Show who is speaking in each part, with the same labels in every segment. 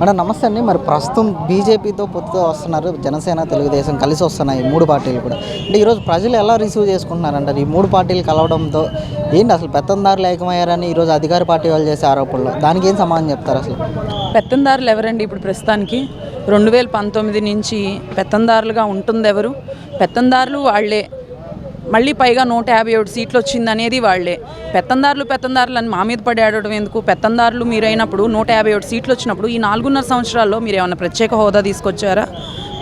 Speaker 1: Madam నమస్తే అండి. మరి ప్రస్తుతం బీజేపీతో పొత్తుతో వస్తున్నారు జనసేన తెలుగుదేశం కలిసి వస్తున్నాయి ఈ మూడు పార్టీలు కూడా. అంటే ఈరోజు ప్రజలు ఎలా రిసీవ్ చేసుకుంటున్నారంటారు? ఈ మూడు పార్టీలు కలవడంతో ఏంటి అసలు పెత్తందారులు ఏకమయ్యారని ఈరోజు అధికార పార్టీ వాళ్ళు చేసే ఆరోపణలు? దానికి ఏం సమాధానం చెప్తారు అసలు?
Speaker 2: పెత్తందారులు ఎవరండి ఇప్పుడు ప్రస్తుతానికి? రెండు వేల పంతొమ్మిది నుంచి పెత్తందారులుగా ఉంటుంది ఎవరు పెత్తందారులు వాళ్ళే మళ్ళీ పైగా నూట యాభై ఏడు సీట్లు వచ్చింది అనేది వాళ్ళే. పెత్తందారులు పెత్తందారులు అని మా మీద పడి ఆడడం ఎందుకు? పెత్తందారులు మీరైనప్పుడు నూట యాభై ఏడు సీట్లు వచ్చినప్పుడు ఈ నాలుగున్నర సంవత్సరాల్లో మీరు ఏమైనా ప్రత్యేక హోదా తీసుకొచ్చారా?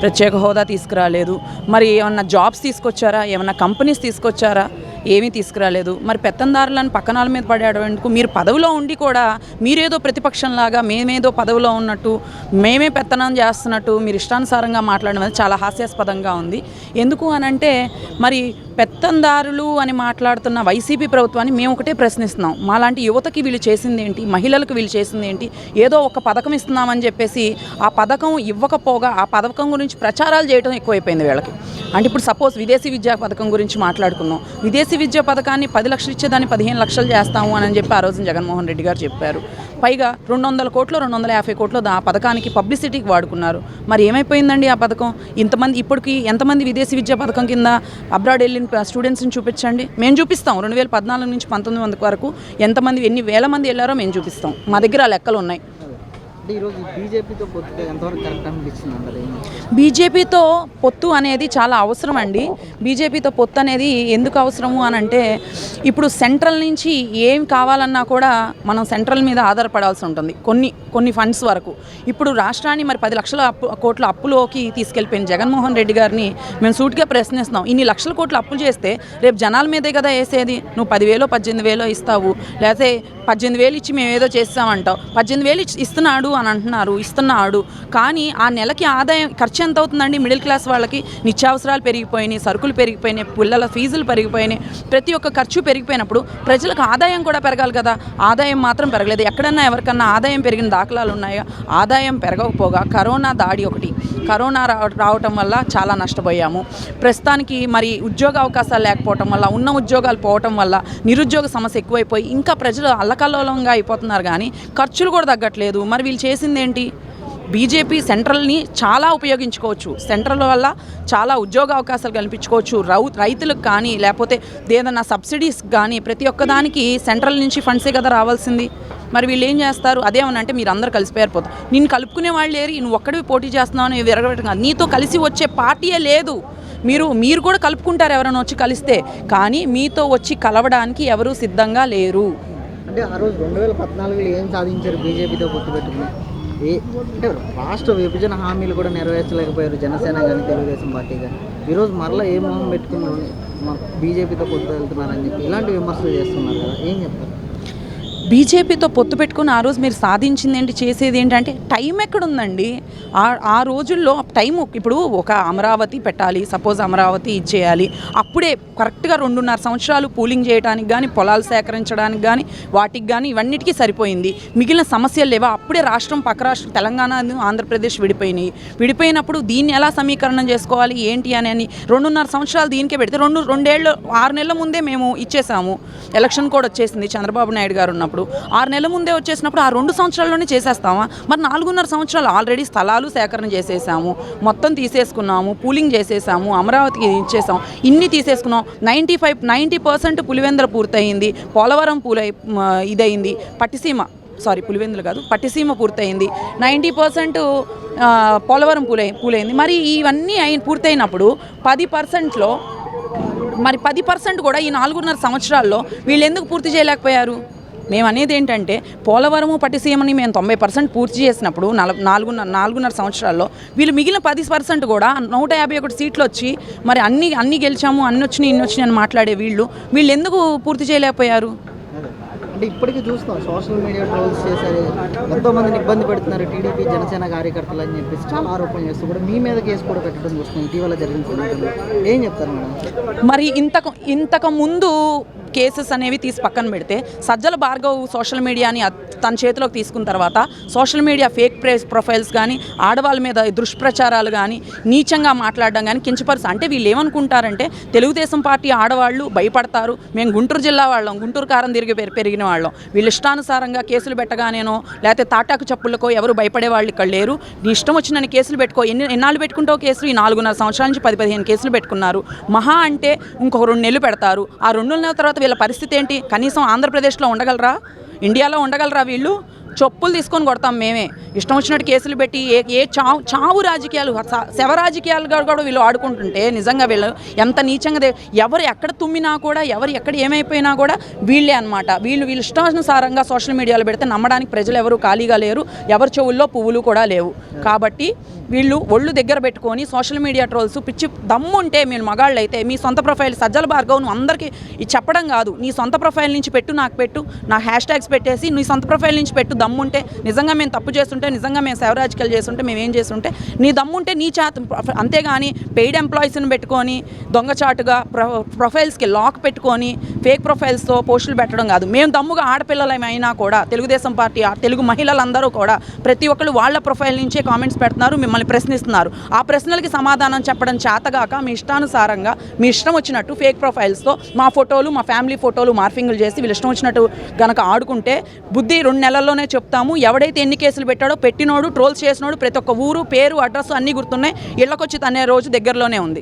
Speaker 2: ప్రత్యేక హోదా తీసుకురాలేదు. మరి ఏమన్నా జాబ్స్ తీసుకొచ్చారా? ఏమన్నా కంపెనీస్ తీసుకొచ్చారా? ఏమీ తీసుకురాలేదు. మరి పెత్తందారులను పక్కనాల మీద పడేటందుకు మీరు పదవిలో ఉండి కూడా మీరేదో ప్రతిపక్షంలాగా మేమేదో పదవిలో ఉన్నట్టు మేమే పెత్తనం చేస్తున్నట్టు మీరు ఇష్టానుసారంగా మాట్లాడడం అనేది చాలా హాస్యాస్పదంగా ఉంది. ఎందుకు అనంటే మరి పెత్తందారులు అని మాట్లాడుతున్న వైసీపీ ప్రభుత్వాన్ని మేము ఒకటే ప్రశ్నిస్తున్నాం. మాలాంటి యువతకి వీళ్ళు చేసింది ఏంటి? మహిళలకు వీళ్ళు చేసింది ఏంటి? ఏదో ఒక పథకం ఇస్తున్నామని చెప్పేసి ఆ పథకం ఇవ్వకపోగా ఆ పథకం గురించి ప్రచారాలు చేయడం ఎక్కువైపోయింది వీళ్ళకి. అంటే ఇప్పుడు సపోజ్ విదేశీ విద్యా పథకం గురించి మాట్లాడుకున్నాం. విదేశీ విద్యా పథకాన్ని పది లక్షలు ఇచ్చేదాన్ని పదిహేను లక్షలు చేస్తాము అని చెప్పి ఆ రోజు జగన్మోహన్ రెడ్డి గారు చెప్పారు. పైగా రెండు వందల కోట్లు రెండు వందల యాభై కోట్లు ఆ పథకానికి పబ్లిసిటీకి వాడుకున్నారు. మరి ఏమైపోయిందండి ఆ పథకం? ఇంతమంది ఇప్పటికి ఎంతమంది విదేశీ విద్యా పథకం కింద అబ్రాడ్ వెళ్ళిన స్టూడెంట్స్ని చూపించండి. మేము చూపిస్తాం. రెండు వేల పద్నాలుగు నుంచి పంతొమ్మిది వందల వరకు ఎంతమంది ఎన్ని వేల మంది వెళ్ళారో మేము చూపిస్తాం. మా దగ్గర ఆ లెక్కలు ఉన్నాయి.
Speaker 1: అంటే ఈరోజు బీజేపీతో ఎంతవరకు కరెక్ట్ అనిపిస్తుంది
Speaker 2: బీజేపీతో పొత్తు అనేది చాలా అవసరం అండి. బీజేపీతో పొత్తు అనేది ఎందుకు అవసరము అని అంటే ఇప్పుడు సెంట్రల్ నుంచి ఏం కావాలన్నా కూడా మనం సెంట్రల్ మీద ఆధారపడాల్సి ఉంటుంది. కొన్ని కొన్ని ఫండ్స్ వరకు. ఇప్పుడు రాష్ట్రాన్ని మరి పది లక్షల అప్పు కోట్ల అప్పులోకి తీసుకెళ్ళిపోయిన జగన్మోహన్ రెడ్డి గారిని మేము సూటిగా ప్రశ్నిస్తున్నాం. ఇన్ని లక్షల కోట్ల అప్పులు చేస్తే రేపు జనాల మీదే కదా వేసేది? నువ్వు పదివేలో పద్దెనిమిది వేలో ఇస్తావు. లేకపోతే పద్దెనిమిది వేలు ఇచ్చి మేము ఏదో చేస్తామంటావు. పద్దెనిమిది వేలు ఇచ్చి- ఇస్తున్నాడు అని అంటున్నారు ఇస్తున్నాడు. కానీ ఆ నెలకి ఆదాయం ఖర్చు ఎంత అవుతుందండి? మిడిల్ క్లాస్ వాళ్ళకి నిత్యావసరాలు పెరిగిపోయినాయి సరుకులు పెరిగిపోయినాయి పిల్లల ఫీజులు పెరిగిపోయినాయి. ప్రతి ఒక్క ఖర్చు పెరిగిపోయినప్పుడు ప్రజలకు ఆదాయం కూడా పెరగాలి కదా? ఆదాయం మాత్రం పెరగలేదు. ఎక్కడన్నా ఎవరికన్నా ఆదాయం పెరిగిన దాఖలాలు ఉన్నాయా? ఆదాయం పెరగకపోగా కరోనా దాడి ఒకటి. కరోనా రావటం వల్ల చాలా నష్టపోయాము. ప్రస్తుతానికి మరి ఉద్యోగ అవకాశాలు లేకపోవటం వల్ల ఉన్న ఉద్యోగాలు పోవటం వల్ల నిరుద్యోగ సమస్య ఎక్కువైపోయి ఇంకా ప్రజలు అల్లకల్లోలంగా అయిపోతున్నారు కానీ ఖర్చులు కూడా తగ్గట్లేదు. మరి వీళ్ళు చేసింది ఏంటి బీజేపీ సెంట్రల్ని చాలా ఉపయోగించుకోవచ్చు. సెంట్రల్ వల్ల చాలా ఉద్యోగ అవకాశాలు కల్పించుకోవచ్చు. రౌ రైతులకు కానీ లేకపోతే ఏదైనా సబ్సిడీస్ కానీ ప్రతి ఒక్కదానికి సెంట్రల్ నుంచి ఫండ్సే కదా రావాల్సింది. మరి వీళ్ళు ఏం చేస్తారు? అదేమనంటే మీరు అందరు కలిసిపోయారిపోతారు నేను కలుపుకునే వాళ్ళు లేరు. నువ్వు ఒక్కడివి పోటీ చేస్తున్నావు అని విరగబెట్టడం కాదు. నీతో కలిసి వచ్చే పార్టీయే లేదు. మీరు మీరు కూడా కలుపుకుంటారు ఎవరైనా వచ్చి కలిస్తే. కానీ మీతో వచ్చి కలవడానికి ఎవరూ సిద్ధంగా లేరు.
Speaker 1: అంటే ఆ రోజు రెండు వేల పద్నాలుగులో ఏం సాధించారు బీజేపీతో పొత్తు పెట్టుకుని ఏ అంటే రాష్ట్ర విభజన హామీలు కూడా నెరవేర్చలేకపోయారు జనసేన కానీ తెలుగుదేశం పార్టీ కానీ ఈరోజు మరలా ఏ మొహం పెట్టుకుని బీజేపీతో పొత్తు వెళ్తున్నారని చెప్పి ఇలాంటి విమర్శలు చేస్తున్నారు కదా ఏం చెప్తారు?
Speaker 2: బీజేపీతో పొత్తు పెట్టుకుని ఆ రోజు మీరు సాధించింది ఏంటి చేసేది ఏంటంటే టైం ఎక్కడుందండి? ఆ ఆ రోజుల్లో టైం ఇప్పుడు ఒక అమరావతి పెట్టాలి సపోజ్ అమరావతి ఇచ్చేయాలి. అప్పుడే కరెక్ట్గా రెండున్నర సంవత్సరాలు పూలింగ్ చేయడానికి కానీ పొలాలు సేకరించడానికి కానీ వాటికి కానీ ఇవన్నిటికీ సరిపోయింది. మిగిలిన సమస్యలు లేవా? అప్పుడే రాష్ట్రం పక్క రాష్ట్రం తెలంగాణ ఆంధ్రప్రదేశ్ విడిపోయినాయి. విడిపోయినప్పుడు దీన్ని ఎలా సమీకరణం చేసుకోవాలి? ఏంటి అని అని రెండున్నర సంవత్సరాలు దీనికే పెడితే రెండు రెండేళ్ళు ఆరు నెలల ముందే మేము ఇచ్చేసాము. ఎలక్షన్ కూడా వచ్చేసింది. చంద్రబాబు నాయుడు గారు ఉన్నప్పుడు. ఆరు నెలల ముందే వచ్చేసినప్పుడు ఆ రెండు సంవత్సరాల్లోనే చేసేస్తామా? మరి నాలుగున్నర సంవత్సరాలు ఆల్రెడీ స్థలాలు సేకరణ చేసేసాము మొత్తం తీసేసుకున్నాము పూలింగ్ చేసేసాము అమరావతికి ఇచ్చేసాము ఇన్ని తీసేసుకున్నాం. నైంటీ ఫైవ్ నైంటీ పర్సెంట్ పులివెందర పూర్తయింది పోలవరం పూలై మ, ఇదయింది పట్టిసీమ సారీ పులివెందులు కాదు పట్టిసీమ పూర్తయింది నైంటీ పర్సెంట్ పోలవరం పూలై పూలైంది. మరి ఇవన్నీ అయిన పూర్తయినప్పుడు పది పర్సెంట్లో మరి పది పర్సెంట్ కూడా ఈ నాలుగున్నర సంవత్సరాల్లో వీళ్ళు ఎందుకు పూర్తి చేయలేకపోయారు? మేము అనేది ఏంటంటే పోలవరము పట్టిసీమని మేము తొంభై పర్సెంట్ పూర్తి చేసినప్పుడు నల నాలుగున్నర నాలుగున్నర సంవత్సరాల్లో వీళ్ళు మిగిలిన పది పర్సెంట్ కూడా నూట యాభై ఒకటి సీట్లు వచ్చి మరి అన్ని అన్ని గెలిచాము అన్ని వచ్చినాయి ఇన్ని వచ్చినాయి అని మాట్లాడే వీళ్ళు వీళ్ళు ఎందుకు పూర్తి చేయలేకపోయారు.
Speaker 1: అంటే ఇప్పటికీ చూస్తాం సోషల్ మీడియా ట్రోల్స్ చేశారు ఎంతో మందిని ఇబ్బంది పెడుతున్నారు టీడీపీ జనసేన కార్యకర్తలు అని చెప్పేసి చాలా ఆరోపణలు చేస్తూ కూడా మీ మీద కేసు కూడా పెట్టడం చూస్తున్నాం ఇటీవల జరిగిన ఏం చెప్తారు మేడం
Speaker 2: మరి ఇంతకు ఇంతకు ముందు కేసెస్ అనేవి తీసి పక్కన పెడితే సజ్జల భార్గవ్ సోషల్ మీడియాని తన చేతిలోకి తీసుకున్న తర్వాత సోషల్ మీడియా ఫేక్ ప్రేస్ ప్రొఫైల్స్ కానీ ఆడవాళ్ళ మీద దుష్ప్రచారాలు కానీ నీచంగా మాట్లాడడం కానీ కించపరుసు అంటే వీళ్ళు ఏమనుకుంటారంటే తెలుగుదేశం పార్టీ ఆడవాళ్ళు భయపడతారు మేము గుంటూరు జిల్లా వాళ్ళం గుంటూరు కారం తిరిగి పెరిగిన వాళ్ళం. వీళ్ళు ఇష్టానుసారంగా కేసులు పెట్టగానేనో లేకపోతే తాటాకు చప్పులకో ఎవరు భయపడే వాళ్ళు ఇక్కడ లేరు. నీ ఇష్టం వచ్చిన కేసులు పెట్టుకో ఎన్ని ఎన్నాళ్ళు పెట్టుకుంటావు కేసులు? ఈ నాలుగున్నర సంవత్సరాల నుంచి పది పదిహేను కేసులు పెట్టుకున్నారు. మహా అంటే ఇంకొక రెండు నెలలు పెడతారు. ఆ రెండు నెలల తర్వాత వీళ్ళ పరిస్థితి ఏంటి? కనీసం ఆంధ్రప్రదేశ్లో ఉండగలరా? ఇండియాలో ఉండగలరా వీళ్ళు? చొప్పులు తీసుకొని కొడతాం మేమే. ఇష్టం వచ్చినట్టు కేసులు పెట్టి ఏ ఏ చావు చావు రాజకీయాలు శవ రాజకీయాలుగా కూడా వీళ్ళు ఆడుకుంటుంటే నిజంగా వీళ్ళు ఎంత నీచంగా ఎవరు ఎక్కడ తుమ్మినా కూడా ఎవరు ఎక్కడ ఏమైపోయినా కూడా వీళ్ళే అనమాట వీళ్ళు వీళ్ళు ఇష్టానుసారంగా సోషల్ మీడియాలో పెడితే నమ్మడానికి ప్రజలు ఎవరు ఖాళీగా లేరు ఎవరి చెవుల్లో పువ్వులు కూడా లేవు. కాబట్టి వీళ్ళు ఒళ్ళు దగ్గర పెట్టుకొని సోషల్ మీడియా ట్రోల్స్ పిచ్చి దమ్ముంటే మీరు మగాళ్ళు అయితే మీ సొంత ప్రొఫైల్ సజ్జల భార్గవ్ నువ్వు అందరికీ ఇది చెప్పడం కాదు. నీ సొంత ప్రొఫైల్ నుంచి పెట్టు నాకు పెట్టు నా హ్యాష్ ట్యాగ్స్ పెట్టేసి నీ సొంత ప్రొఫైల్ నుంచి పెట్టు దమ్ముంటే నిజంగా మేము తప్పు చేస్తుంటే నిజంగా మేము సేవరాజకీయాలు చేస్తుంటే మేము ఏం చేస్తుంటే నీ దమ్ముంటే నీ చేత అంతేగాని పెయిడ్ ఎంప్లాయీస్ని పెట్టుకొని దొంగచాటుగా ప్రొ ప్రొఫైల్స్కి లాక్ పెట్టుకొని ఫేక్ ప్రొఫైల్స్తో పోస్టులు పెట్టడం కాదు. మేము దమ్ముగా ఆడపిల్లలమైనా కూడా తెలుగుదేశం పార్టీ తెలుగు మహిళలందరూ కూడా ప్రతి ఒక్కరు వాళ్ళ ప్రొఫైల్ నుంచే కామెంట్స్ పెడుతున్నారు. మిమ్మల్ని ప్రశ్నిస్తున్నారు. ఆ ప్రశ్నలకి సమాధానం చెప్పడం చేతగాక మీ ఇష్టానుసారంగా మీ ఇష్టం వచ్చినట్టు ఫేక్ ప్రొఫైల్స్తో మా ఫోటోలు మా ఫ్యామిలీ ఫోటోలు మార్ఫింగ్లు చేసి వీళ్ళు ఇష్టం వచ్చినట్టు గనక ఆడుకుంటే బుద్ధి రెండు నెలల్లోనే చెప్తాము. ఎవడైతే ఎన్ని కేసులు పెట్టాడో పెట్టినోడు ట్రోల్స్ చేసినోడు ప్రతి ఒక్క ఊరు పేరు అడ్రస్ అన్నీ గుర్తున్నాయి. ఇళ్ళకొచ్చి తనే రోజు దగ్గరలోనే ఉంది.